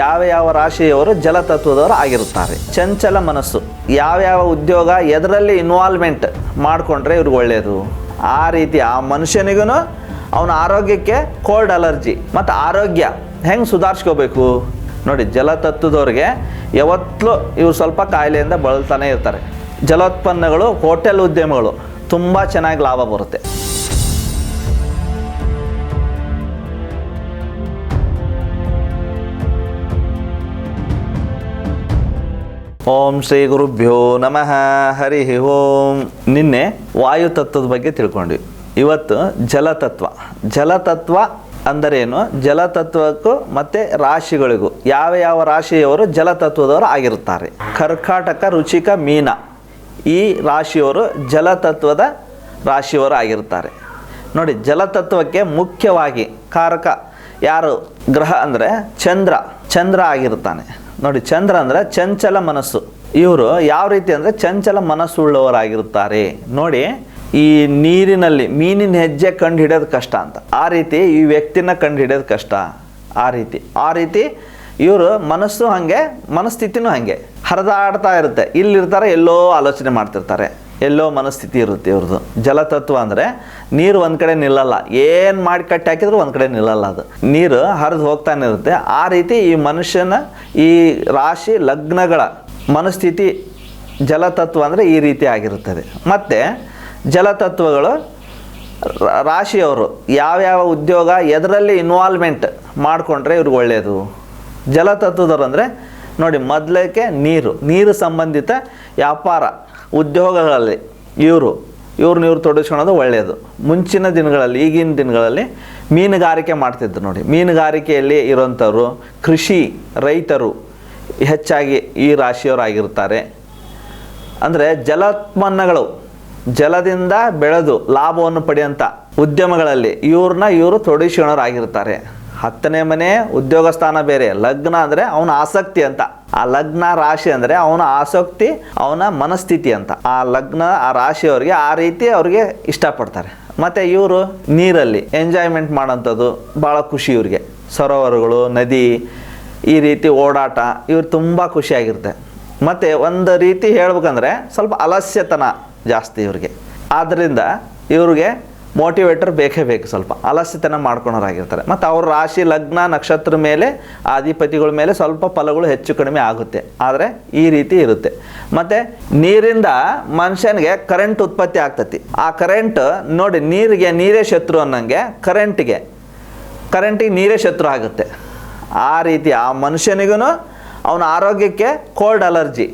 ಯಾವ ಯಾವ ರಾಶಿಯವರು ಜಲತತ್ವದವರು ಆಗಿರುತ್ತಾರೆ. ಚಂಚಲ ಮನಸ್ಸು. ಯಾವ ಯಾವ ಉದ್ಯೋಗ ಎದರಲ್ಲಿ ಇನ್ವಾಲ್ವ್ಮೆಂಟ್ ಮಾಡಿಕೊಂಡ್ರೆ ಇವ್ರಿಗೆ ಒಳ್ಳೆಯದು ಆ ರೀತಿ ಆ ಮನುಷ್ಯನಿಗೂ ಅವನ ಆರೋಗ್ಯಕ್ಕೆ ಕೋಲ್ಡ್ ಅಲರ್ಜಿ ಮತ್ತು ಆರೋಗ್ಯ ಹೆಂಗೆ ಸುಧಾರಿಸ್ಕೋಬೇಕು? ನೋಡಿ, ಜಲತತ್ವದವ್ರಿಗೆ ಯಾವತ್ತಲೂ ಇವ್ರು ಸ್ವಲ್ಪ ಕಾಯಿಲೆಯಿಂದ ಬಳಲ್ತಾನೆ ಇರ್ತಾರೆ. ಜಲೋತ್ಪನ್ನಗಳು, ಹೋಟೆಲ್ ಉದ್ಯಮಗಳು ತುಂಬ ಚೆನ್ನಾಗಿ ಲಾಭ ಬರುತ್ತೆ. ಓಂ ಶ್ರೀ ಗುರುಭ್ಯೋ ನಮಃ. ಹರಿ ಓಂ. ನಿನ್ನೆ ವಾಯು ತತ್ವದ ಬಗ್ಗೆ ತಿಳ್ಕೊಂಡ್ವಿ. ಇವತ್ತು ಜಲತತ್ವ ಜಲತತ್ವ ಅಂದರೇನು? ಜಲತತ್ವಕ್ಕೂ ಮತ್ತು ರಾಶಿಗಳಿಗೂ. ಯಾವ ಯಾವ ರಾಶಿಯವರು ಜಲತತ್ವದವರು ಆಗಿರುತ್ತಾರೆ? ಕರ್ಕಾಟಕ, ರುಚಿಕ, ಮೀನ. ಈ ರಾಶಿಯವರು ಜಲತತ್ವದ ರಾಶಿಯವರು ಆಗಿರುತ್ತಾರೆ. ನೋಡಿ ಜಲತತ್ವಕ್ಕೆ ಮುಖ್ಯವಾಗಿ ಕಾರಕ ಯಾರು ಗ್ರಹ ಅಂದರೆ ಚಂದ್ರ ಚಂದ್ರ ಆಗಿರ್ತಾನೆ ನೋಡಿ, ಚಂದ್ರ ಅಂದರೆ ಚಂಚಲ ಮನಸ್ಸು. ಇವರು ಯಾವ ರೀತಿ ಅಂದರೆ ಚಂಚಲ ಮನಸ್ಸುಳ್ಳವರಾಗಿರುತ್ತಾರೆ. ನೋಡಿ, ಈ ನೀರಿನಲ್ಲಿ ಮೀನಿನ ಹೆಜ್ಜೆ ಕಂಡು ಹಿಡಿಯೋದು ಕಷ್ಟ ಅಂತ. ಆ ರೀತಿ ಈ ವ್ಯಕ್ತಿನ ಕಂಡು ಹಿಡಿಯೋದು ಕಷ್ಟ. ಆ ರೀತಿ ಆ ರೀತಿ ಇವರು ಮನಸ್ಸು ಹಾಗೆ, ಮನಸ್ಥಿತಿನೂ ಹಾಗೆ ಹರಿದಾಡ್ತಾ ಇರುತ್ತೆ. ಇಲ್ಲಿರ್ತಾರೆ ಎಲ್ಲೋ ಆಲೋಚನೆ ಮಾಡ್ತಿರ್ತಾರೆ. ಎಲ್ಲೋ ಮನಸ್ಥಿತಿ ಇರುತ್ತೆ ಇವ್ರದ್ದು. ಜಲತತ್ವ ಅಂದರೆ ನೀರು ಒಂದು ಕಡೆ ನಿಲ್ಲಲ್ಲ. ಏನು ಮಾಡಿ ಕಟ್ಟಿ ಹಾಕಿದ್ರು ಒಂದು ಕಡೆ ನಿಲ್ಲಲ್ಲ ಅದು. ನೀರು ಹರಿದು ಹೋಗ್ತಾನೆ ಇರುತ್ತೆ. ಆ ರೀತಿ ಈ ಮನುಷ್ಯನ ಈ ರಾಶಿ ಲಗ್ನಗಳ ಮನಸ್ಥಿತಿ ಜಲತತ್ವ ಅಂದರೆ ಈ ರೀತಿ ಆಗಿರುತ್ತದೆ. ಮತ್ತು ಜಲತತ್ವಗಳು ರಾಶಿಯವರು ಯಾವ್ಯಾವ ಉದ್ಯೋಗ ಎದರಲ್ಲಿ ಇನ್ವಾಲ್ವ್ಮೆಂಟ್ ಮಾಡಿಕೊಂಡ್ರೆ ಇವ್ರಿಗೆ ಒಳ್ಳೆಯದು ಜಲತತ್ವದವರು ಅಂದರೆ ನೋಡಿ ಮೊದಲಕ್ಕೆ ನೀರು. ನೀರು ಸಂಬಂಧಿತ ವ್ಯಾಪಾರ. ಉದ್ಯೋಗಗಳಲ್ಲಿ ಇವರು ಇವ್ರನ್ನ ಇವ್ರು ತೊಡಗಿಸ್ಕೊಳೋದು ಒಳ್ಳೆಯದು ಮುಂಚಿನ ದಿನಗಳಲ್ಲಿ, ಈಗಿನ ದಿನಗಳಲ್ಲಿ ಮೀನುಗಾರಿಕೆ ಮಾಡ್ತಿದ್ರು ನೋಡಿ. ಮೀನುಗಾರಿಕೆಯಲ್ಲಿ ಇರೋಂಥವ್ರು, ಕೃಷಿ ರೈತರು ಹೆಚ್ಚಾಗಿ ಈ ರಾಶಿಯವರಾಗಿರ್ತಾರೆ. ಅಂದರೆ ಜಲೋತ್ಪನ್ನಗಳು, ಜಲದಿಂದ ಬೆಳೆದು ಲಾಭವನ್ನು ಪಡೆಯುವಂಥ ಉದ್ಯಮಗಳಲ್ಲಿ ಇವ್ರನ್ನ ಇವರು ತೊಡಗಿಸ್ಕೊಳೋರಾಗಿರ್ತಾರೆ. ಹತ್ತನೇ ಮನೆ ಉದ್ಯೋಗ ಸ್ಥಾನ ಬೇರೆ, ಲಗ್ನ ಅಂದರೆ ಅವನ ಆಸಕ್ತಿ ಅಂತ. ಆ ಲಗ್ನ ರಾಶಿ ಅಂದರೆ ಅವನ ಆಸಕ್ತಿ, ಅವನ ಮನಸ್ಥಿತಿ ಅಂತ. ಆ ಲಗ್ನ, ಆ ರಾಶಿಯವರಿಗೆ ಆ ರೀತಿ ಅವ್ರಿಗೆ ಇಷ್ಟಪಡ್ತಾರೆ. ಮತ್ತು ಇವರು ನೀರಲ್ಲಿ ಎಂಜಾಯ್ಮೆಂಟ್ ಮಾಡೋಂಥದ್ದು ಭಾಳ ಖುಷಿ ಇವ್ರಿಗೆ. ಸರೋವರಗಳು, ನದಿ, ಈ ರೀತಿ ಓಡಾಟ, ಇವ್ರು ತುಂಬ ಖುಷಿಯಾಗಿರುತ್ತೆ. ಮತ್ತು ಒಂದು ರೀತಿ ಹೇಳ್ಬೇಕಂದ್ರೆ ಸ್ವಲ್ಪ ಅಲಸ್ಯತನ ಜಾಸ್ತಿ ಇವ್ರಿಗೆ. ಆದ್ದರಿಂದ ಇವ್ರಿಗೆ ಮೋಟಿವೇಟರ್ ಬೇಕೇ ಬೇಕು ಸ್ವಲ್ಪ. ಅಲಸ್ಯತನ ಮಾಡ್ಕೊಳೋರಾಗಿರ್ತಾರೆ. ಮತ್ತು ಅವ್ರ ರಾಶಿ ಲಗ್ನ ನಕ್ಷತ್ರ ಮೇಲೆ, ಆಧಿಪತಿಗಳ ಮೇಲೆ ಸ್ವಲ್ಪ ಫಲಗಳು ಹೆಚ್ಚು ಕಡಿಮೆ ಆಗುತ್ತೆ. ಆದರೆ ಈ ರೀತಿ ಇರುತ್ತೆ. ಮತ್ತು ನೀರಿಂದ ಮನುಷ್ಯನಿಗೆ ಕರೆಂಟ್ ಉತ್ಪತ್ತಿ ಆಗ್ತತಿ. ಆ ಕರೆಂಟ್ ನೋಡಿ ನೀರಿಗೆ ನೀರೇ ಶತ್ರು ಅನ್ನಂಗೆ ಕರೆಂಟಿಗೆ ಕರೆಂಟಿಗೆ ನೀರೇ ಶತ್ರು ಆಗುತ್ತೆ. ಆ ರೀತಿ ಆ ಮನುಷ್ಯನಿಗೂ ಅವನ ಆರೋಗ್ಯಕ್ಕೆ ಕೋಲ್ಡ್ ಅಲರ್ಜಿ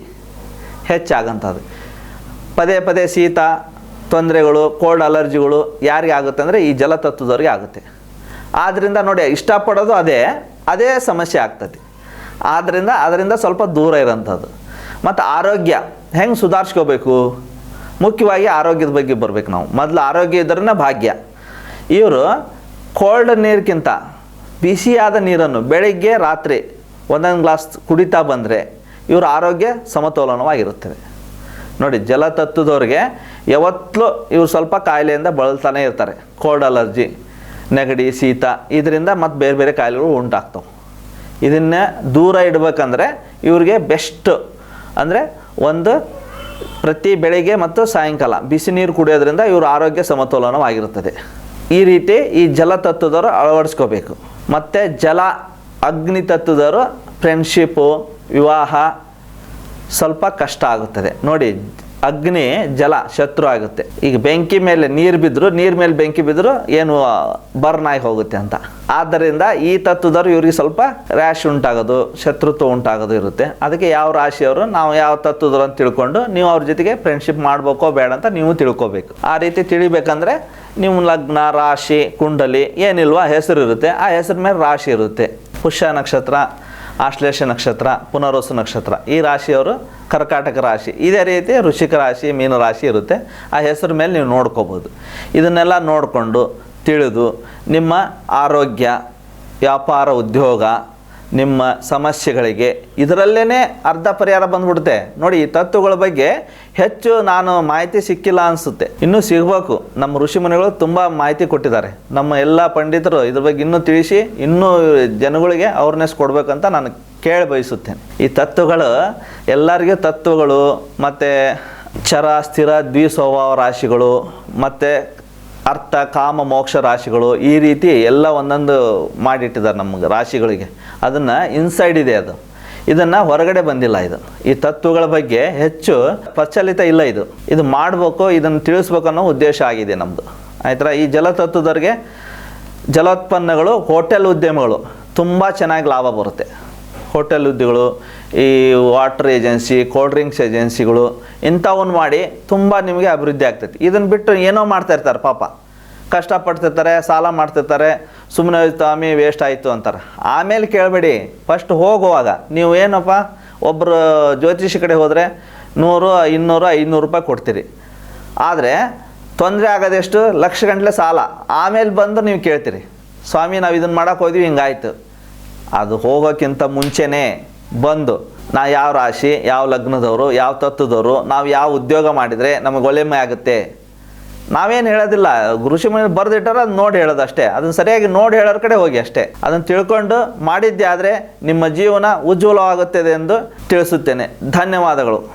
ಹೆಚ್ಚಾಗಂಥದ್ದು ಪದೇ ಪದೇ ಶೀತ ತೊಂದರೆಗಳು ಕೋಲ್ಡ್ ಅಲರ್ಜಿಗಳು ಯಾರಿಗೆ ಆಗುತ್ತೆ ಅಂದರೆ ಈ ಜಲತತ್ವದವ್ರಿಗೆ ಆಗುತ್ತೆ. ಆದ್ದರಿಂದ ನೋಡಿ, ಇಷ್ಟಪಡೋದು ಅದೇ ಅದೇ ಸಮಸ್ಯೆ ಆಗ್ತದೆ. ಆದ್ದರಿಂದ ಅದರಿಂದ ಸ್ವಲ್ಪ ದೂರ ಇರೋಂಥದ್ದು. ಮತ್ತು ಆರೋಗ್ಯ, ಹೆಂಗೆ ಸುಧಾರಿಸ್ಕೋಬೇಕು? ಮುಖ್ಯವಾಗಿ ಆರೋಗ್ಯದ ಬಗ್ಗೆ ಬರಬೇಕು ನಾವು. ಮೊದಲು ಆರೋಗ್ಯ ಇದ್ರೇ ಭಾಗ್ಯ. ಇವರು ಕೋಲ್ಡ್ ನೀರಿಗಿಂತ ಬಿಸಿಯಾದ ನೀರನ್ನು ಬೆಳಿಗ್ಗೆ ರಾತ್ರಿ ಒಂದೊಂದು ಗ್ಲಾಸ್ ಕುಡಿತಾ ಬಂದರೆ ಇವರ ಆರೋಗ್ಯ ಸಮತೋಲನವಾಗಿರುತ್ತದೆ ನೋಡಿ ಜಲತತ್ವದವ್ರಿಗೆ ಯಾವತ್ತಲೂ ಇವ್ರು ಸ್ವಲ್ಪ ಕಾಯಿಲೆಯಿಂದ ಬಳಲ್ತಾನೆ ಇರ್ತಾರೆ. ಕೋಲ್ಡ್ ಅಲರ್ಜಿ, ನೆಗಡಿ, ಶೀತ, ಇದರಿಂದ ಮತ್ತು ಬೇರೆ ಬೇರೆ ಕಾಯಿಲೆಗಳು ಉಂಟಾಗ್ತವೆ. ಇದನ್ನೇ ದೂರ ಇಡಬೇಕಂದ್ರೆ ಇವ್ರಿಗೆ ಬೆಸ್ಟ್. ಅಂದರೆ ಒಂದು ಪ್ರತಿ ಬೆಳಿಗ್ಗೆ ಮತ್ತು ಸಾಯಂಕಾಲ ಬಿಸಿ ನೀರು ಕುಡಿಯೋದ್ರಿಂದ ಇವ್ರ ಆರೋಗ್ಯ ಸಮತೋಲನವಾಗಿರುತ್ತದೆ. ಈ ರೀತಿ ಈ ಜಲತತ್ವದವರು ಅಳವಡಿಸ್ಕೋಬೇಕು. ಮತ್ತು ಜಲ ಅಗ್ನಿ ತತ್ವದವರು ಫ್ರೆಂಡ್ಶಿಪ್ಪು ವಿವಾಹ ಸ್ವಲ್ಪ ಕಷ್ಟ ಆಗುತ್ತದೆ. ನೋಡಿ, ಅಗ್ನಿ, ಜಲ, ಶತ್ರು ಆಗುತ್ತೆ. ಈಗ ಬೆಂಕಿ ಮೇಲೆ ನೀರು ಬಿದ್ದರೂ ನೀರು ಮೇಲೆ ಬೆಂಕಿ ಬಿದ್ದರೂ ಏನು ಬರ್ನ್ ಆಗಿ ಹೋಗುತ್ತೆ ಅಂತ. ಆದ್ದರಿಂದ ಈ ತತ್ವದವರು ಇವರಿಗೆ ಸ್ವಲ್ಪ ರ್ಯಾಶ್ ಉಂಟಾಗೋದು, ಶತ್ರುತ್ವ ಉಂಟಾಗೋದು ಇರುತ್ತೆ. ಅದಕ್ಕೆ ಯಾವ ರಾಶಿಯವರು, ನಾವು ಯಾವ ತತ್ವದವರು ಅಂತ ತಿಳ್ಕೊಂಡು ನೀವು ಅವ್ರ ಜೊತೆಗೆ ಫ್ರೆಂಡ್ಶಿಪ್ ಮಾಡ್ಬೇಕೋ ಬೇಡ ಅಂತ ನೀವು ತಿಳ್ಕೊಬೇಕು. ಆ ರೀತಿ ತಿಳಿಬೇಕಂದ್ರೆ ನಿಮ್ಮ ಲಗ್ನ, ರಾಶಿ, ಕುಂಡಲಿ ಏನಿಲ್ವಾ ಹೆಸರು ಇರುತ್ತೆ ಆ ಹೆಸರು ಮೇಲೆ ರಾಶಿ ಇರುತ್ತೆ. ಪುಷ್ಯ ನಕ್ಷತ್ರ ಆಶ್ಲೇಷ ನಕ್ಷತ್ರ ಪುನರ್ವಸು ನಕ್ಷತ್ರ, ಈ ರಾಶಿಯವರು ಕರ್ಕಾಟಕ ರಾಶಿ. ಇದೇ ರೀತಿ ಋಷಿಕ ರಾಶಿ, ಮೀನ ರಾಶಿ ಇರುತ್ತೆ. ಆ ಹೆಸರು ಮೇಲೆ ನೀವು ನೋಡ್ಕೋಬೋದು. ಇದನ್ನೆಲ್ಲ ನೋಡಿಕೊಂಡು ತಿಳಿದು ನಿಮ್ಮ ಆರೋಗ್ಯ, ವ್ಯಾಪಾರ, ಉದ್ಯೋಗ, ನಿಮ್ಮ ಸಮಸ್ಯೆಗಳಿಗೆ ಇದರಲ್ಲೇ ಅರ್ಧ ಪರಿಹಾರ ಬಂದ್ಬಿಡುತ್ತೆ. ನೋಡಿ ಈ ತತ್ವಗಳ ಬಗ್ಗೆ ಹೆಚ್ಚು ನಾನು ಮಾಹಿತಿ ಸಿಕ್ಕಿಲ್ಲ ಅನಿಸುತ್ತೆ. ಇನ್ನೂ ಸಿಗಬೇಕು. ನಮ್ಮ ಋಷಿಮುನಿಗಳು ತುಂಬ ಮಾಹಿತಿ ಕೊಟ್ಟಿದ್ದಾರೆ. ನಮ್ಮ ಎಲ್ಲ ಪಂಡಿತರು ಇದ್ರ ಬಗ್ಗೆ ಇನ್ನೂ ತಿಳಿಸಿ, ಇನ್ನೂ ಜನಗಳಿಗೆ ಅವೇರ್ನೆಸ್ ಕೊಡಬೇಕಂತ ನಾನು ಕೇಳಿ ಬಯಸುತ್ತೇನೆ. ಈ ತತ್ವಗಳು, ಎಲ್ಲರಿಗೂ ತತ್ವಗಳು, ಮತ್ತು ಚರ, ಸ್ಥಿರ, ದ್ವಿಸ್ವಭಾವ ರಾಶಿಗಳು, ಮತ್ತು ಅರ್ಥ, ಕಾಮ, ಮೋಕ್ಷ ರಾಶಿಗಳು, ಈ ರೀತಿ ಎಲ್ಲ ಒಂದೊಂದು ಮಾಡಿಟ್ಟಿದ್ದಾರೆ ನಮಗೆ ರಾಶಿಗಳಿಗೆ. ಅದನ್ನು ಇನ್ಸೈಡ್ ಇದೆ ಅದು. ಇದನ್ನು ಹೊರಗಡೆ ಬಂದಿಲ್ಲ ಇದು. ಈ ತತ್ವಗಳ ಬಗ್ಗೆ ಹೆಚ್ಚು ಪ್ರಚಲಿತ ಇಲ್ಲ ಇದು. ಇದು ಮಾಡಬೇಕು, ಇದನ್ನು ತಿಳಿಸ್ಬೇಕು ಅನ್ನೋ ಉದ್ದೇಶ ಆಗಿದೆ ನಮ್ಮದು ಆಯ್ತರ? ಈ ಜಲತತ್ವದವ್ರಿಗೆ ಜಲೋತ್ಪನ್ನಗಳು ಹೋಟೆಲ್ ಉದ್ಯಮಗಳು ತುಂಬ ಚೆನ್ನಾಗಿ ಲಾಭ ಬರುತ್ತೆ. ಹೋಟೆಲ್ ಉದ್ಯಗಳು ಈ ವಾಟರ್ ಏಜೆನ್ಸಿ ಕೋಲ್ಡ್ ಡ್ರಿಂಕ್ಸ್ ಏಜೆನ್ಸಿಗಳು ಇಂಥವನ್ನು ಮಾಡಿ ತುಂಬ ನಿಮಗೆ ಅಭಿವೃದ್ಧಿ ಆಗ್ತೈತಿ. ಇದನ್ನು ಬಿಟ್ಟು ಏನೋ ಮಾಡ್ತಾ ಇರ್ತಾರೆ ಪಾಪ. ಕಷ್ಟಪಡ್ತಿರ್ತಾರೆ, ಸಾಲ ಮಾಡ್ತಿರ್ತಾರೆ ಸುಮ್ಮನೆ ಸ್ವಾಮಿ ವೇಸ್ಟ್ ಆಯಿತು ಅಂತಾರೆ. ಆಮೇಲೆ ಕೇಳಬೇಡಿ ಫಸ್ಟ್ ಹೋಗುವಾಗ, ನೀವು ಏನಪ್ಪ ಒಬ್ಬರು ಜ್ಯೋತಿಷಿ ಕಡೆ ಹೋದರೆ ನೂರು, ಇನ್ನೂರು, ಐನೂರು ರೂಪಾಯಿ ಕೊಡ್ತೀರಿ. ಆದರೆ, ತೊಂದರೆ ಆಗೋದೆಷ್ಟು? ಲಕ್ಷ ಗಂಟಲೆ ಸಾಲ. ಆಮೇಲೆ ಬಂದು ನೀವು ಕೇಳ್ತೀರಿ, ಸ್ವಾಮಿ, ನಾವು ಇದನ್ನು ಮಾಡೋಕೆ ಹೋದ್ವಿ, ಹಿಂಗಾಯ್ತು. ಅದು ಹೋಗೋಕ್ಕಿಂತ ಮುಂಚೆನೇ ಬಂದು, ನಾ ಯಾವ ರಾಶಿ, ಯಾವ ಲಗ್ನದವರು, ಯಾವ ತತ್ವದವರು, ನಾವು ಯಾವ ಉದ್ಯೋಗ ಮಾಡಿದರೆ ನಮಗೆ ಒಳ್ಳೆಮೆ ಆಗುತ್ತೆ? ನಾವೇನು ಹೇಳೋದಿಲ್ಲ. ಋಷಿ ಮುನಿ ಬರೆದಿಟ್ಟಾರ ಅದು ನೋಡಿ ಹೇಳೋದು ಅಷ್ಟೇ ಅದನ್ನು ಸರಿಯಾಗಿ ನೋಡಿ ಹೇಳೋರ ಕಡೆ ಹೋಗಿ ಅಷ್ಟೇ. ಅದನ್ನು ತಿಳ್ಕೊಂಡು ಮಾಡಿದ್ದೆ ಆದರೆ ನಿಮ್ಮ ಜೀವನ ಉಜ್ವಲವಾಗುತ್ತದೆ ಎಂದು ತಿಳಿಸುತ್ತೇನೆ. ಧನ್ಯವಾದಗಳು.